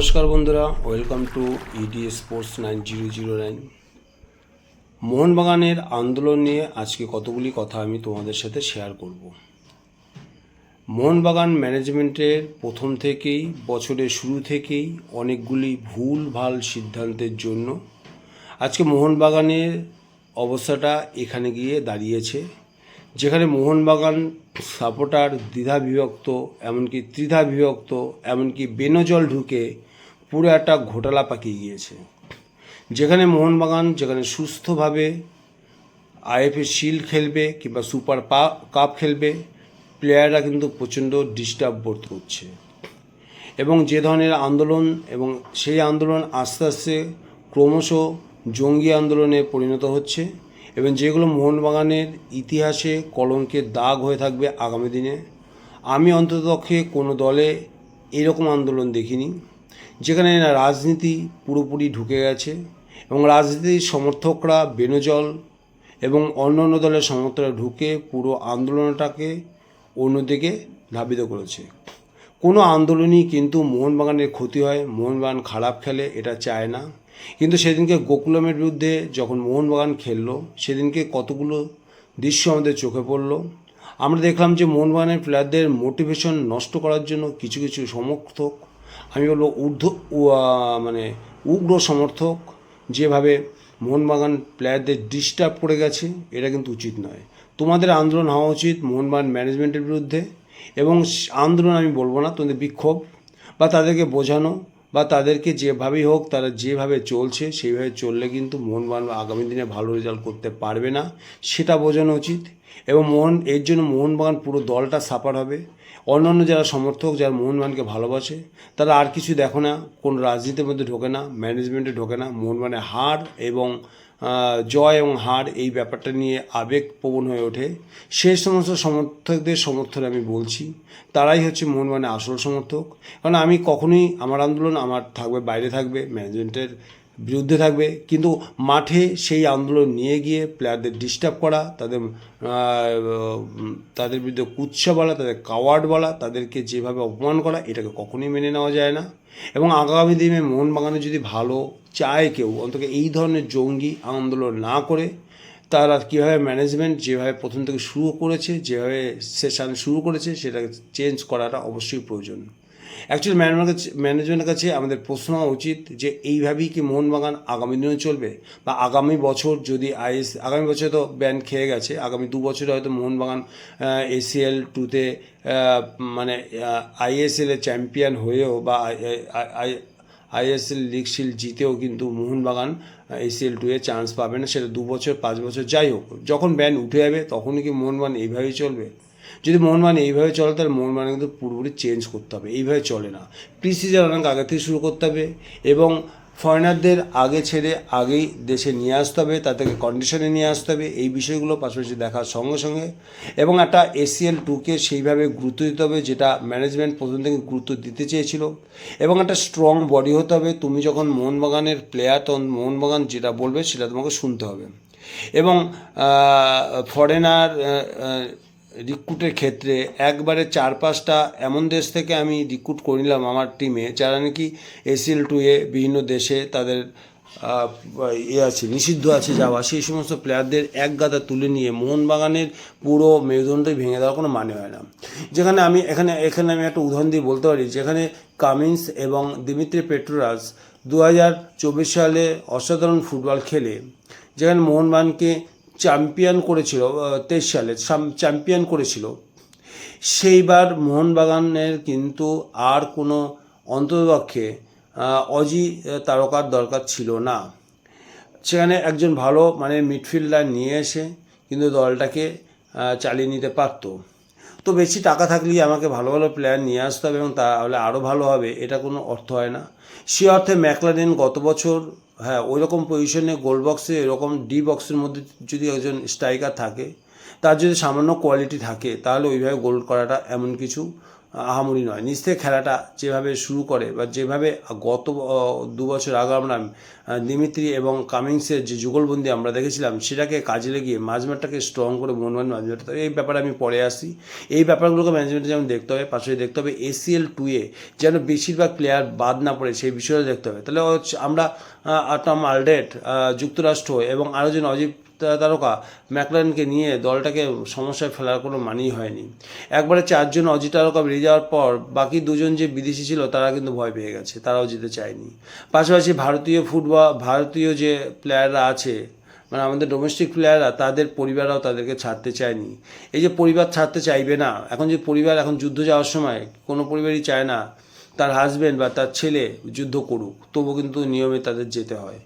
নমস্কার বন্ধুরা welcome to ED sports nine zero zero nine মোহনবাগানের আন্দোলন নিয়ে আজকে কতগুলি কথা আমি তোমাদের সাথে শেয়ার করব। মোহনবাগান ম্যানেজমেন্টের প্রথম থেকেই, বছরের শুরু থেকেই অনেকগুলি ভুল, ভালো সিদ্ধান্তের জন্য আজকে মোহনবাগানের অবস্থাটা এখানে গিয়ে দাঁড়িয়েছে, যেখানে মোহনবাগান সাপোর্টার দ্বিধা বিভক্ত এমনকি ত্রিধা বিভক্ত এমনকি বেনজল ঢুকে পুরো একটা ঘোটালা পাকিয়ে গিয়েছে। যেখানে মোহনবাগান, যেখানে সুস্থভাবে আইএফএ শিল্ড খেলবে কিংবা সুপার পা কাপ খেলবে প্লেয়াররা কিন্তু প্রচণ্ড ডিস্টার্ব বোধ করছে। এবং যে ধরনের আন্দোলন এবং সেই আন্দোলন আস্তে আস্তে ক্রমশ জঙ্গি আন্দোলনে পরিণত হচ্ছে এবং যেগুলো মোহনবাগানের ইতিহাসে কলঙ্কের দাগ হয়ে থাকবে আগামী দিনে, আমি অন্ততপক্ষে কোনো দলে এরকম আন্দোলন দেখিনি। যেখানে রাজনীতি পুরোপুরি ঢুকে গেছে এবং রাজনীতির সমর্থকরা বেনজল এবং অন্য অন্য দলের সমর্থকরা ঢুকে পুরো আন্দোলনটাকে অন্যদিকে ধাবিত করেছে। কোনো আন্দোলনই কিন্তু মোহনবাগানের ক্ষতি হয়, মোহনবাগান খারাপ খেলে এটা চায় না। কিন্তু সেদিনকে গোকুলমের বিরুদ্ধে যখন মোহনবাগান খেললো, সেদিনকে কতগুলো দৃশ্য আমাদের চোখে পড়ল। আমরা দেখলাম যে মোহনবাগানের প্লেয়ারদের মোটিভেশন নষ্ট করার জন্য কিছু কিছু সমর্থক আমি বলব ঊর্ধ্ব মানে উগ্র সমর্থক যেভাবে মোহনবাগান প্লেয়ারদের ডিস্টার্ব করে গেছে, এটা কিন্তু উচিত নয়। তোমাদের আন্দোলন হওয়া উচিত মোহনবাগান ম্যানেজমেন্টের বিরুদ্ধে এবং আন্দোলন আমি বলব না, তোমাদের বিক্ষোভ বা তাদেরকে বোঝানো বা তাদেরকে যেভাবেই হোক তারা যেভাবে চলছে, সেইভাবে চললে কিন্তু মোহনবাগান আগামী দিনে ভালো রেজাল্ট করতে পারবে না, সেটা বোঝানো উচিত এবং মোহন, এর জন্য মোহনবাগান পুরো দলটা সাফার হবে। অন্যান্য যারা সমর্থক, যারা মোহনবাগানকে ভালোবাসে, তারা আর কিছু দেখো না, কোন রাজনীতির মধ্যে ঢোকে না ম্যানেজমেন্টে ঢোকে না। মোহনবাগানের হার এবং জয় এবং হার এই ব্যাপারটা নিয়ে আবেগপ্রবণ হয়ে ওঠে। সেই সমস্ত সমর্থকদের সমর্থনে আমি বলছি, তারাই হচ্ছে মোহনবাগানের আসল সমর্থক। কারণ আমি কখনোই, আমার আন্দোলন আমার থাকবে, বাইরে থাকবে ম্যানেজমেন্টের বিরুদ্ধে থাকবে। কিন্তু মাঠে সেই আন্দোলন নিয়ে গিয়ে প্লেয়ারদের ডিস্টার্ব করা, তাদের তাদের বিরুদ্ধে কুৎসা বলা, তাদের কাওয়ার্ড বলা, তাদেরকে যেভাবে অপমান করা, এটাকে কখনোই মেনে নেওয়া যায় না। এবং আগামী দিনে মোহনবাগানে যদি ভালো চায় কেউ, অন্তত এই ধরনের জঙ্গি আন্দোলন না করে, তারা কীভাবে ম্যানেজমেন্ট যেভাবে প্রথম থেকে শুরু করেছে, যেভাবে সেশন শুরু করেছে, সেটাকে চেঞ্জ করাটা অবশ্যই প্রয়োজন। অ্যাকচুয়ালি ম্যানেজমেন্টের কাছে আমাদের প্রশ্ন হওয়া উচিত যে এইভাবেই কি মোহনবাগান আগামী দিনে চলবে? বা আগামী বছর যদি আইএস, আগামী বছর তো ব্যান খেয়ে গেছে, আগামী দু বছরে হয়তো মোহনবাগান এসিএল টুতে মানে আইএসএল এর চ্যাম্পিয়ন হয়েও বা আইএসএল লিগ শিল্ড জিতেও কিন্তু মোহনবাগান এসিএল টুয়ে চান্স পাবে না। সেটা দু বছর, পাঁচ বছর যাই হোক, যখন ব্যান উঠে যাবে, তখনই কি মোহনবাগান এইভাবেই চলবে? যদি মোহনবাগান এইভাবে চলে, তাহলে মোহনবাগান কিন্তু পুরোপুরি চেঞ্জ করতে হবে, এইভাবে চলে না। প্রি সিজন অনেক আগে থেকে শুরু করতে হবে এবং ফরেনারদের আগে ছেড়ে আগেই দেশে নিয়ে আসতে হবে, তাদেরকে কন্ডিশনে নিয়ে আসতে হবে, এই বিষয়গুলো পাশাপাশি দেখার সঙ্গে সঙ্গে। এবং একটা এসিএল টুকে সেইভাবে গুরুত্ব দিতে হবে, যেটা ম্যানেজমেন্ট প্রথম থেকে গুরুত্ব দিতে চেয়েছিল। এবং একটা স্ট্রং বডি হতে হবে, তুমি যখন মোহনবাগানের প্লেয়ার তখন মোহনবাগান যেটা বলবে সেটা তোমাকে শুনতে হবে। এবং ফরেনার রিক্রুটের ক্ষেত্রে একবারে চার পাঁচটা এমন দেশ থেকে আমি রিক্রুট করে নিলাম আমার টিমে, যারা নাকি এসিএল টু এ বিভিন্ন দেশে তাদের ইয়ে আছে, নিষিদ্ধ আছে যাওয়া, সেই সমস্ত প্লেয়ারদের এক গাদা তুলে নিয়ে মোহনবাগানের পুরো মেরুদণ্ডই ভেঙে দেওয়ার কোনো মানে হয় না। যেখানে আমি, এখানে এখানে আমি একটা উদাহরণ দিয়ে বলতে পারি, যেখানে কামিন্স এবং দিমিত্রি পেট্রোরাস দু হাজার চব্বিশ সালে অসাধারণ ফুটবল খেলে, যেখানে মোহনবাগানকে চ্যাম্পিয়ন করেছিল তেইশ সালে চ্যাম্পিয়ন করেছিল। সেইবার মোহনবাগানের কিন্তু আর কোনো অন্ততপক্ষে অজি তারকার দরকার ছিল না। সেখানে একজন ভালো মানে মিডফিল্ডার নিয়ে এসে কিন্তু দলটাকে চালিয়ে নিতে পারতো। তো বেশি টাকা থাকলেই আমাকে ভালো ভালো প্লেয়ার নিয়ে আসতে হবে এবং তাহলে আরও ভালো হবে, এটা কোনো অর্থ হয় না। সে অর্থে ম্যাকলারেন গত বছর হ্যাঁ ওই রকম পজিশনে গোল বক্সে এরকম ডি বক্সের মধ্যে যদি একজন স্ট্রাইকার থাকে তার যদি সামান্য কোয়ালিটি থাকে তাহলে ওইভাবে গোল করাটা এমন কিছু আহামরি নয়। নিজ থেকে খেলাটা যেভাবে শুরু করে বা যেভাবে গত দু বছর আগে আমরা আহ, দিমিত্রি এবং কামিংসের যে যুগলবন্দি আমরা দেখেছিলাম সেটাকে কাজে লাগিয়ে মাঝমাঠটাকে স্ট্রং করে মোহনবাগান মাঝমাঠটা এই ব্যাপারে আমি পরে আসি। এই ব্যাপারগুলোকে ম্যানেজমেন্টে যেমন দেখতে হবে পাশাপাশি দেখতে হবে এসিএল টুয়ে যেন বেশিরভাগ প্লেয়ার বাদ না পড়ে সেই বিষয়টা দেখতে হবে। তাহলে আমরা টম আলডেট যুক্তরাষ্ট্র এবং আরও যেন অজিত তারকা ম্যাকলানকে নিয়ে দলটাকে সমস্যায় ফেলার কোনো মানেই হয়নি। একবারে চারজন অজিত তারকা বেরিয়ে যাওয়ার পর বাকি দুজন যে বিদেশি ছিল তারা কিন্তু ভয় পেয়ে গেছে, তারাও যেতে চায়নি। পাশাপাশি ভারতীয় ফুটবল, ভারতীয় যে প্লেয়াররা আছে মানে আমাদের ডোমেস্টিক প্লেয়াররা, তাদের পরিবাররাও তাদেরকে ছাড়তে চায়নি। এই যে পরিবার ছাড়তে চাইবে না, এখন যে পরিবার, এখন যুদ্ধ যাওয়ার সময় কোনো পরিবারই চায় না তার হাজব্যান্ড বা তার ছেলে যুদ্ধ করুক তবু কিন্তু নিয়মে তাদের যেতে হয়।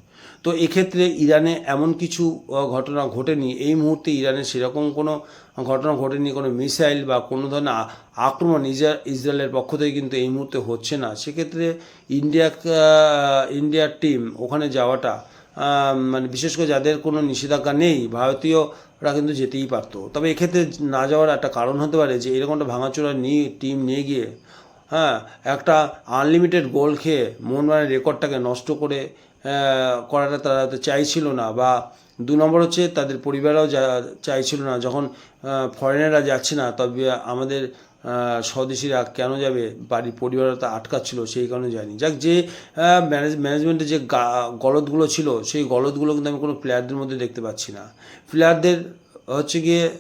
তো এক্ষেত্রে ইরানে এমন কিছু ঘটনা ঘটেনি। এই মুহূর্তে ইরানে সেরকম কোনো ঘটনা ঘটেনি, কোনো মিসাইল বা কোনো ধরনের আক্রমণ ইসরা- ইসরায়েলের পক্ষ থেকে কিন্তু এই মুহূর্তে হচ্ছে না। সেক্ষেত্রে ইন্ডিয়া ইন্ডিয়ার টিম ওখানে যাওয়াটা মানে বিশেষ করে যাদের কোনো নিষেধাজ্ঞা নেই, ভারতীয়রা কিন্তু যেতেই পারতো। তবে এক্ষেত্রে না যাওয়ার একটা কারণ হতে পারে যে এরকমটা ভাঙাচোরা নিয়ে টিম নিয়ে গিয়ে হ্যাঁ একটা আনলিমিটেড গোল খেয়ে মোহনবাগানের রেকর্ডটাকে নষ্ট করে করাটা তারা তো চাইছিল না বা দু নম্বর হচ্ছে তাদের পরিবারও যা, চাইছিল না। যখন ফরেনাররা যাচ্ছে না, তবে আমাদের স্বদেশিরা কেন যাবে? বাড়ির পরিবারও তা আটকাচ্ছিল, সেই কারণে যায়নি। যাক, যে ম্যানেজ ম্যানেজমেন্টের যে গা- গলদগুলো ছিল, সেই গলদগুলো কিন্তু আমি কোনো প্লেয়ারদের মধ্যে দেখতে পাচ্ছি না। প্লেয়ারদের হচ্ছে গিয়ে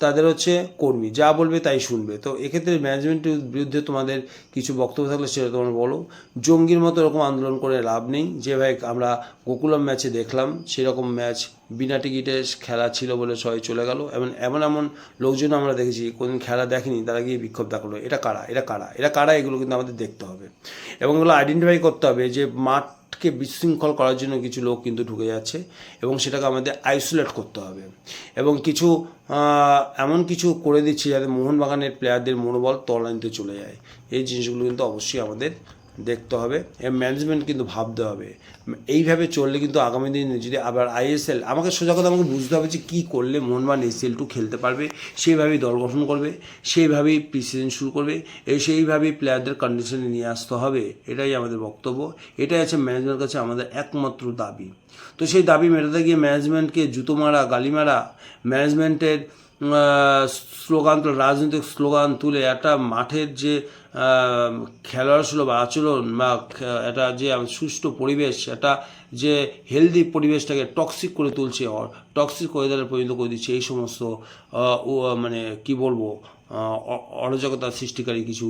তাদের হচ্ছে কর্মী, যা বলবে তাই শুনবে। তো এক্ষেত্রে ম্যানেজমেন্টের বিরুদ্ধে তোমাদের কিছু বক্তব্য থাকলে সেটা তোমরা বলো। জঙ্গির মতো এরকম আন্দোলন করে লাভ নেই। যেভাবে আমরা গোকুলম ম্যাচে দেখলাম, সেরকম ম্যাচ বিনা টিকিটে খেলা ছিল বলে সবাই চলে গেল। এমন এমন এমন লোকজন আমরা দেখেছি, কোনদিন খেলা দেখেনি, তারা গিয়ে বিক্ষোভ দেখাল। এটা কারা? এটা কারা? এরা কারা? এগুলো কিন্তু আমাদের দেখতে হবে। এবং এগুলো আইডেন্টিফাই করতে হবে যে মাঠকে বিশৃঙ্খল করার জন্য কিছু লোক কিন্তু ঢুকে যাচ্ছে এবং সেটাকে আমাদের আইসোলেট করতে হবে। এবং কিছু এমন কিছু করে দিচ্ছে যাতে মোহনবাগানের প্লেয়ারদের মনোবল তলানিতে চলে যায়। এই জিনিসগুলো কিন্তু অবশ্যই আমাদের দেখতে হবে, এবং ম্যানেজমেন্ট কিন্তু ভাবতে হবে। এইভাবে চললে কিন্তু আগামী দিনে যদি আবার আইএসএল আমাকে সোজা কথা আমাকে বুঝতে হবে যে কী করলে মোহনবাগান এসএল টু খেলতে পারবে, সেইভাবেই দল গঠন করবে, সেইভাবেই প্রি সিজন শুরু করবে এই সেইভাবেই প্লেয়ারদের কন্ডিশনে নিয়ে আসতে হবে, এটাই আমাদের বক্তব্য। এটাই আছে ম্যানেজমেন্টের কাছে আমাদের একমাত্র দাবি। তো সেই দাবি মেটাতে গিয়ে ম্যানেজমেন্টকে জুতো মারা, গালি মারা ম্যানেজমেন্টের স্লোগান তুলে, রাজনৈতিক স্লোগান তুলে, একটা মাঠের যে খেলোয়াড় সুলভ আচরণ বা একটা যে সুষ্ঠু পরিবেশ, একটা যে হেলদি পরিবেশটাকে টক্সিক করে তুলছে টক্সিক ওয়েদারে পরিণত করে দিচ্ছে, এই সমস্ত মানে কি বলব অরাজকতা সৃষ্টিকারী কিছু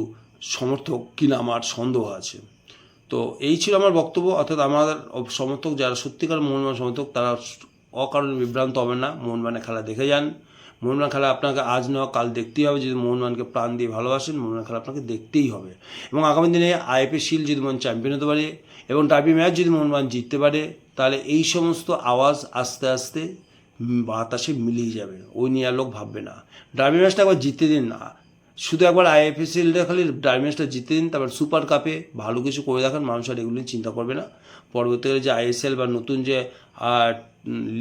সমর্থক কিনা আমার সন্দেহ আছে। তো এই ছিল আমার বক্তব্য, অর্থাৎ আমাদের সমর্থক যারা সত্যিকার মোহনবাগান সমর্থক, তারা অকারণে বিভ্রান্ত হবেন না, মোহনবাগানের খেলা দেখে যান। মোহনবাগান খেলা আপনাকে আজ নয়, কাল দেখতেই হবে। যদি মোহনবাগানকে প্রাণ দিয়ে ভালোবাসেন, মোহনবাগান খেলা আপনাকে দেখতেই হবে। এবং আগামী দিনে আইপি শিল যদি মোহন চ্যাম্পিয়ন হতে পারে এবং ডাবি ম্যাচ যদি মোহনবাগান জিততে পারে, তাহলে এই সমস্ত আওয়াজ আস্তে আস্তে বাতাসে মিলিয়ে যাবে। ওই নিয়ে আর লোক ভাববে না। ডাবি ম্যাচটা একবার জিততে দিন। না শুধু একবার আইএফএসএলটা খালি ডাবি ম্যাচটা জিতে দিন, তারপর সুপার কাপে ভালো কিছু করে দেখান মানুষ আর এগুলো চিন্তা করবে না। পরবর্তীকালে যে আইএসএল বা নতুন যে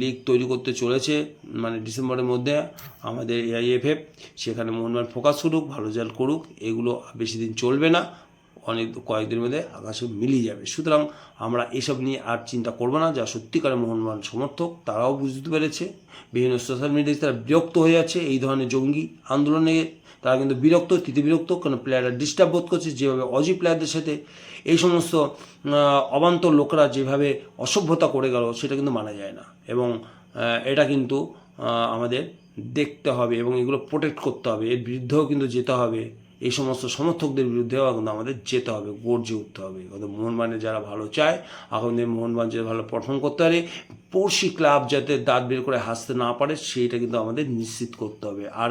লিগ তৈরি করতে চলেছে মানে ডিসেম্বরের মধ্যে আমাদের এআইএফএফ সেখানে মোহনবাগান ফোকাস করুক, ভালো রেজাল্ট করুক, এগুলো বেশি দিন চলবে না, অনেক কয়েকদিনের মধ্যে আকাশে মিলিয়ে যাবে। সুতরাং আমরা এসব নিয়ে আর চিন্তা করব না, যা সত্যিকারের মোহনবাগান সমর্থক, তারাও বুঝতে পেরেছে। বিভিন্ন সোশ্যাল মিডিয়ায় তারা বিরক্ত হয়ে যাচ্ছে। এই ধরনের জঙ্গি আন্দোলনে তারা কিন্তু বিরক্ত তৃতীয় বিরক্ত কারণ প্লেয়াররা ডিস্টার্ব বোধ করছে যেভাবে অজি প্লেয়ারদের সাথে এই সমস্ত অবান্তর লোকরা যেভাবে অসভ্যতা করে গেল সেটা কিন্তু মানা যায় না। এবং এটা কিন্তু আমাদের দেখতে হবে এবং এগুলো প্রোটেক্ট করতে হবে। এর বিরুদ্ধেও কিন্তু যেতে হবে। এই সমস্ত সমর্থকদের বিরুদ্ধেও কিন্তু আমাদের যেতে হবে, গর্জে উঠতে হবে। কিন্তু মোহনবাগানে যারা ভালো চায় এখন মোহনবাগান যাতে ভালো পারফর্ম করতে পারে, পড়শি ক্লাব যাতে দাঁত বের করে হাসতে না পারে সেইটা কিন্তু আমাদের নিশ্চিত করতে হবে। আর